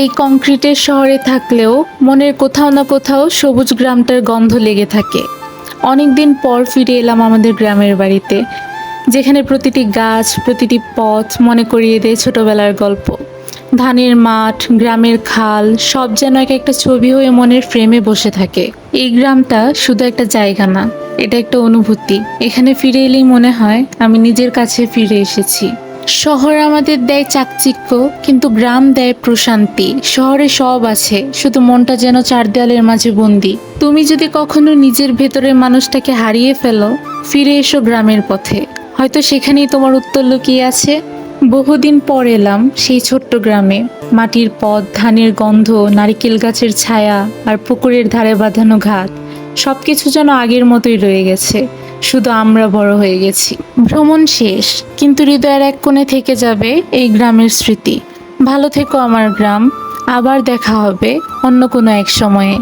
এই কংক্রিটের শহরে থাকলেও মনের কোথাও না কোথাও সবুজ গ্রামটার গন্ধ লেগে থাকে। অনেকদিন পর ফিরে এলাম আমাদের গ্রামের বাড়িতে, যেখানে প্রতিটি গাছ, প্রতিটি পথ মনে করিয়ে দেয় ছোটবেলার গল্প। ধানের মাঠ, গ্রামের খাল, সব যেন এক একটা ছবি হয়ে মনের ফ্রেমে বসে থাকে। এই গ্রামটা শুধু একটা জায়গা না, এটা একটা অনুভূতি। এখানে ফিরে এলেই মনে হয় আমি নিজের কাছে ফিরে এসেছি। শহর আমাদের দেয় চাকচিক্য, কিন্তু গ্রাম দেয় প্রশান্তি। শহরে সব আছে, শুধু মনটা যেন চার দেয়ালের মাঝে বন্দি। তুমি যদি কখনো নিজের ভেতরের মানুষটাকে হারিয়ে ফেলো, ফিরে এসো গ্রামের পথে। হয়তো সেখানেই তোমার উত্তর লুকিয়ে আছে। বহুদিন পর এলাম সেই ছোট্ট গ্রামে। মাটির পথ, ধানের গন্ধ, নারিকেল গাছের ছায়া, আর পুকুরের ধারে বাঁধানো ঘাট, সবকিছু যেন আগের মতোই রয়ে গেছে। শুধু আমরা বড় হয়ে গেছি। ভ্রমণ শেষ, কিন্তু হৃদয়ের এক কোণে থেকে যাবে এই গ্রামের স্মৃতি। ভালো থেকো আমার গ্রাম, আবার দেখা হবে অন্য কোনো এক সময়ে।